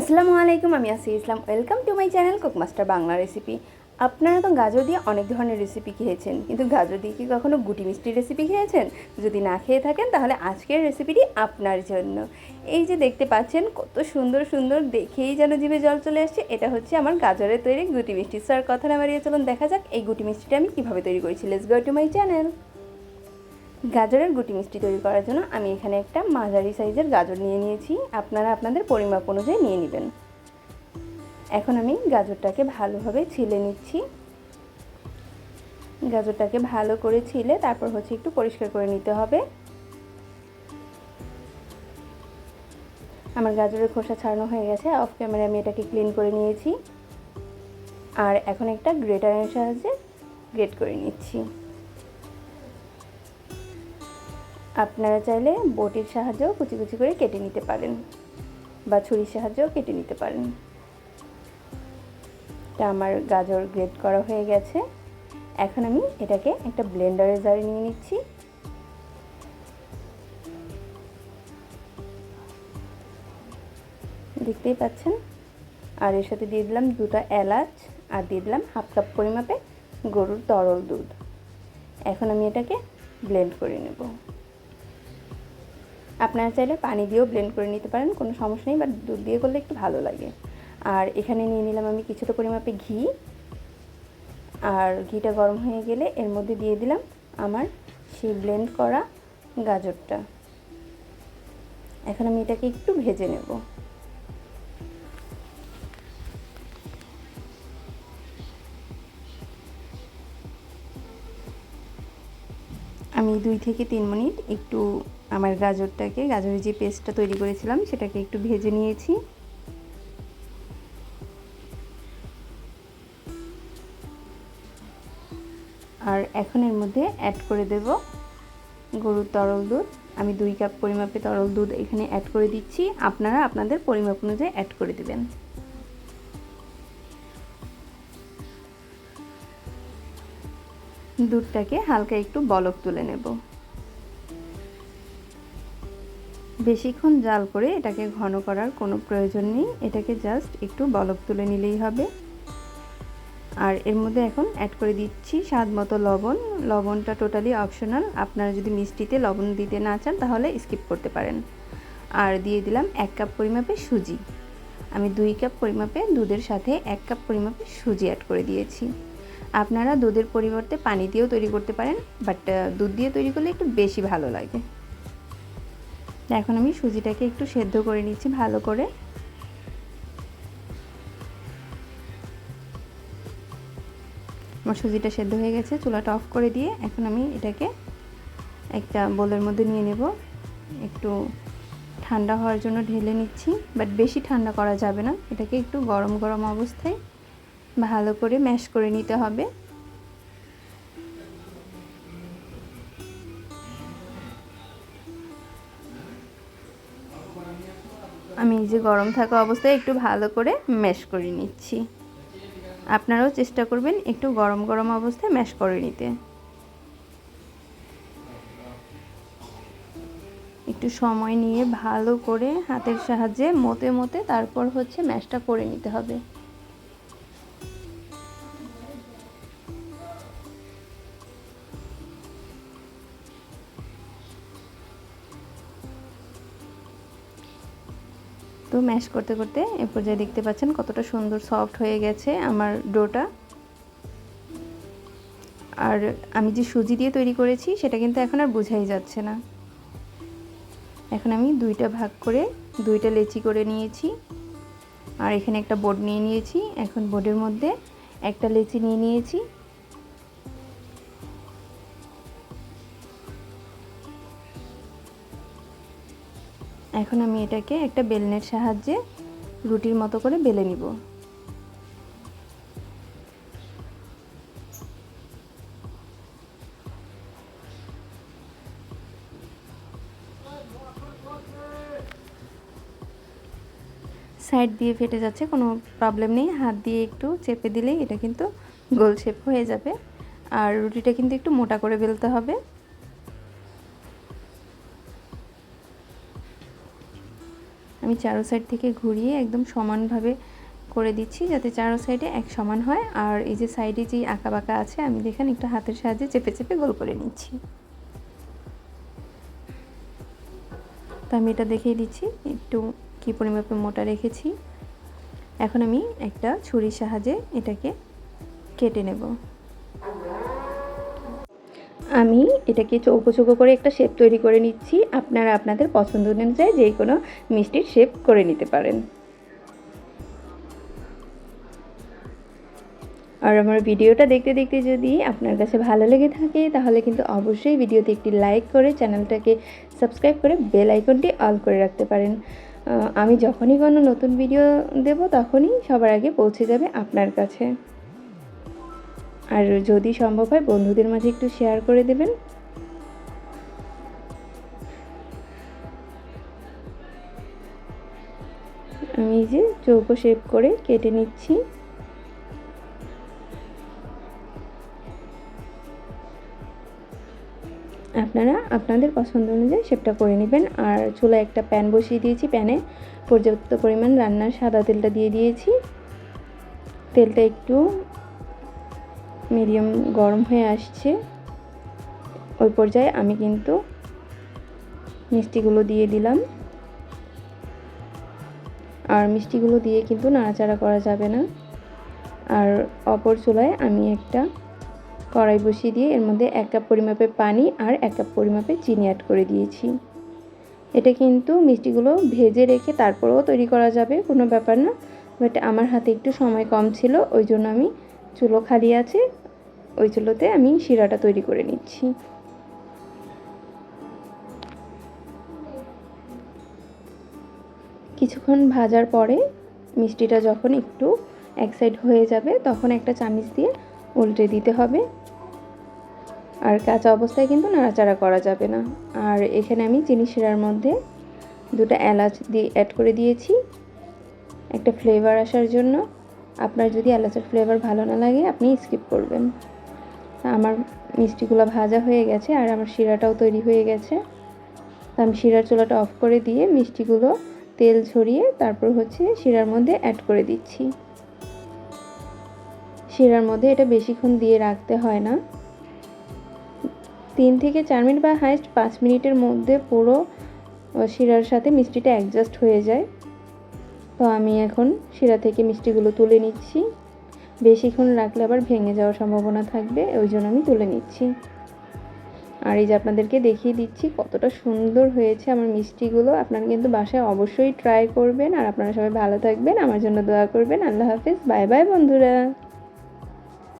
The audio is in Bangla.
আসসালামু আলাইকুম, আমি Asi Islam. Welcome to my channel Cookmaster Bangla recipe আপনারা তো গাজর দিয়ে অনেক ধরনের রেসিপি খেয়েছেন, কিন্তু গাজর দিয়ে কি কখনো গুটি মিষ্টি রেসিপি খেয়েছেন? যদি না খেয়ে থাকেন, তাহলে আজকের রেসিপিটি আপনার জন্য। এই যে দেখতে পাচ্ছেন, কত সুন্দর সুন্দর, দেখেই যেন জিভে জল চলে আসছে। এটা হচ্ছে আমার গাজরের তৈরি গুটি মিষ্টি। স্যার কথা না বাড়িয়ে চলুন, দেখা যাক এই গুটি মিষ্টিটা আমি কীভাবে তৈরি করেছি। Let's go to my channel গাজরের গুটি মিষ্টি তৈরি করার জন্য আমি এখানে একটা মাঝারি সাইজের গাজর নিয়ে নিয়েছি। আপনারা আপনাদের পরিমাপ অনুযায়ী নিয়ে নেবেন। এখন আমি গাজরটাকে ভালোভাবে ছিলে নিচ্ছি। গাজরটাকে ভালো করে ছিলে, তারপর হচ্ছে একটু পরিষ্কার করে নিতে হবে। আমার গাজরের খোসা ছাড়ানো হয়ে গেছে অফ ক্যামেরা আমি এটাকে ক্লিন করে নিয়েছি। আর এখন একটা গ্রেটারের সাহায্যে গ্রেট করে নিচ্ছি। আপনারা চাইলে বটির সাহায্যেও কুচি কুচি করে কেটে নিতে পারেন বা ছুরির সাহায্যেও কেটে নিতে পারেন। এটা আমার গাজর গ্রেট করা হয়ে গেছে। এখন আমি এটাকে একটা ব্লেন্ডারের জারে নিয়ে নিচ্ছি। দেখতেই পাচ্ছেন? আর এর সাথে দিয়ে দিলাম দুটো এলাচ আর দিয়ে দিলাম হাফ কাপ পরিমাপে গরুর তরল দুধ। এখন আমি এটাকে ব্লেন্ড করে নেব। আপনারা চাইলে পানি দিয়েও ব্লেন্ড করে নিতে পারেন, কোনো সমস্যা নেই বাট দুধ দিয়ে করলে একটু ভালো লাগে। আর এখানে নিয়ে নিলাম আমি কিছুটা পরিমাপে ঘি। আর ঘিটা গরম হয়ে গেলে এর মধ্যে দিয়ে দিলাম আমার সেই ব্লেন্ড করা গাজরটা। এখন আমি এটাকে একটু ভেজে নেব। আমি দুই থেকে তিন মিনিট একটু আমার গাজরটাকে, গাজরের যে পেস্টটা তৈরি করেছিলাম, সেটাকে একটু ভেজে নিয়েছি। আর এখন এর মধ্যে অ্যাড করে দেব গরুর তরল দুধ। আমি দুই কাপ পরিমাপে তরল দুধ এখানে অ্যাড করে দিচ্ছি। আপনারা আপনাদের পরিমাপ অনুযায়ী অ্যাড করে দেবেন। দুধটাকে হালকা একটু বলক তুলে নেব। বেশিক্ষণ জাল করে এটাকে ঘন করার কোনো প্রয়োজন নেই। এটাকে জাস্ট একটু বলক তুলে নিলেই হবে। আর এর মধ্যে এখন অ্যাড করে দিচ্ছি স্বাদ মতো লবণ। লবণটা টোটালি অপশনাল আপনারা যদি মিষ্টিতে লবণ দিতে না চান, তাহলে স্কিপ করতে পারেন। আর দিয়ে দিলাম এক কাপ পরিমাপে সুজি। আমি দুই কাপ পরিমাপে দুধের সাথে এক কাপ পরিমাপে সুজি অ্যাড করে দিয়েছি। আপনারা দুধের পরিবর্তে পানি দিয়েও তৈরি করতে পারেন বাট দুধ দিয়ে তৈরি করলে একটু বেশি ভালো লাগে। এখন আমি সুজিটাকে একটু সেদ্ধ করে নিচ্ছি ভালো করে। আমার সুজিটা সেদ্ধ হয়ে গেছে, চুলাটা অফ করে দিয়ে এখন আমি এটাকে একটা বোলের মধ্যে নিয়ে নেব। একটু ঠান্ডা হওয়ার জন্য ঢেলে নিচ্ছি বাট বেশি ঠান্ডা করা যাবে না। এটাকে একটু গরম গরম অবস্থায় ভালো করে ম্যাশ করে নিতে হবে। আমি এই যে গরম থাকা অবস্থায় একটু ভালো করে ম্যাশ করে নিচ্ছি। আপনারাও চেষ্টা করবেন একটু গরম গরম অবস্থায় ম্যাশ করে নিতে। একটু সময় নিয়ে ভালো করে হাতের সাহায্যে মতে মতে তারপর হচ্ছে ম্যাশটা করে নিতে হবে। তো ম্যাশ করতে করতে এ পর্যায়ে দেখতে পাচ্ছেন কতটা সুন্দর সফট হয়ে গেছে আমার ডোটা। আর আমি যে সুজি দিয়ে তৈরি করেছি সেটা কিন্তু এখন আর বোঝাই যাচ্ছে না। এখন আমি দুইটা ভাগ করে দুইটা লেচি করে নিয়েছি। আর এখানে একটা বোর্ড নিয়ে নিয়েছি। এখন বোর্ডের মধ্যে একটা লেচি নিয়ে নিয়েছি। এখন আমি এটাকে একটা বেলনের সাহায্যে রুটির মতো করে বেলে নিব। সাইড দিয়ে ফেটে যাচ্ছে, কোনো প্রবলেম নেই। হাত দিয়ে একটু চেপে দিলেই এটা কিন্তু গোল শেপ হয়ে যাবে। আর রুটিটা কিন্তু একটু মোটা করে বেলতে হবে। আমি চারো সাইড থেকে ঘুরিয়ে একদম সমানভাবে করে দিচ্ছি যাতে চারো সাইডে এক সমান হয়। আর এই যে সাইডে যেই আঁকা বাঁকা আছে, আমি দেখেন একটু হাতের সাহায্যে চেপে চেপে গোল করে নিচ্ছি। তো আমি এটা দেখিয়ে দিচ্ছি, একটু কী পরিমাপে মোটা রেখেছি। এখন আমি একটা ছুরির সাহায্যে এটাকে কেটে নেব। আমি এটাকে চৌকো চৌকো করে একটা শেপ তৈরি করে নিচ্ছি। আপনারা আপনাদের পছন্দ অনুযায়ী যে কোনো মিষ্টির শেপ করে নিতে পারেন। আর আমার ভিডিওটা দেখতে দেখতে যদি আপনার কাছে ভালো লেগে থাকে, তাহলে কিন্তু অবশ্যই ভিডিওতে একটি লাইক করে চ্যানেলটাকে সাবস্ক্রাইব করে বেল আইকনটি অল করে রাখতে পারেন। আমি যখনই কোনো নতুন ভিডিও দেব, তখনই সবার আগে পৌঁছে যাবে আপনার কাছে। আর যদি সম্ভব হয় বন্ধুদের মাঝে একটু শেয়ার করে দেবেন। আমি যে চৌকো শেপ করে কেটে নিচ্ছি। আপনারা আপনাদের পছন্দ অনুযায়ী শেপটা করে নেবেন। আর চুলায় একটা প্যান বসিয়ে দিয়েছি। প্যানে পর্যাপ্ত পরিমাণ রান্নার সাদা তেলটা দিয়ে দিয়েছি। তেলটা একটু মিডিয়াম গরম হয়ে আসছে, ওই পর্যায়ে আমি কিন্তু মিষ্টিগুলো দিয়ে দিলাম। আর মিষ্টিগুলো দিয়ে কিন্তু নাড়াচাড়া করা যাবে না। আর অপর চুলায় আমি একটা কড়াই বসিয়ে দিয়ে এর মধ্যে এক কাপ পরিমাপে পানি আর এক কাপ পরিমাপে চিনি অ্যাড করে দিয়েছি। এটা কিন্তু মিষ্টিগুলো ভেজে রেখে তারপরেও তৈরি করা যাবে, কোনো ব্যাপার না। বাট আমার হাতে একটু সময় কম ছিল, ওই জন্য আমি চুলো খালি আছে, ওই চুলোতে আমি শিরাটা তৈরি করে নিচ্ছি। কিছুক্ষণ ভাজার পরে মিষ্টিটা যখন একটু এক সাইড হয়ে যাবে, তখন একটা চামিচ দিয়ে উল্টে দিতে হবে। আর কাঁচা অবস্থায় কিন্তু নাড়াচাড়া করা যাবে না। আর এখানে আমি চিনি শিরার মধ্যে দুটো এলাচ দিয়ে অ্যাড করে দিয়েছি। একটা ফ্লেভার আসার জন্য আপনার যদি এলাচের ফ্লেভার ভালো না লাগে, আপনি স্কিপ করবেন। আমার মিষ্টিগুলো ভাজা হয়ে গেছে, আর আমার শিরাটাও তৈরি হয়ে গেছে। তো আমি শিরার চুলাটা অফ করে দিয়ে মিষ্টিগুলো তেল ছড়িয়ে তারপর হচ্ছে শিরার মধ্যে অ্যাড করে দিচ্ছি। শিরার মধ্যে এটা বেশিক্ষণ দিয়ে রাখতে হয় না। তিন থেকে চার মিনিট বা হাইস্ট পাঁচ মিনিটের মধ্যে পুরো শিরার সাথে মিষ্টিটা অ্যাডজাস্ট হয়ে যায়। তো আমি এখন শিরা থেকে মিষ্টিগুলো তুলে নিচ্ছি। বেশিক্ষণ রাখলে আবার ভেঙে যাওয়ার সম্ভাবনা থাকবে, ওই জন্য আমি তুলে নিচ্ছি। আর এই যে আপনাদেরকে দেখিয়ে দিচ্ছি কতটা সুন্দর হয়েছে আমার মিষ্টিগুলো। আপনারা কিন্তু বাসায় অবশ্যই ট্রাই করবেন। আর আপনারা সবাই ভালো থাকবেন। আমার জন্য দোয়া করবেন। আল্লাহ হাফিজ। বাই বাই বন্ধুরা।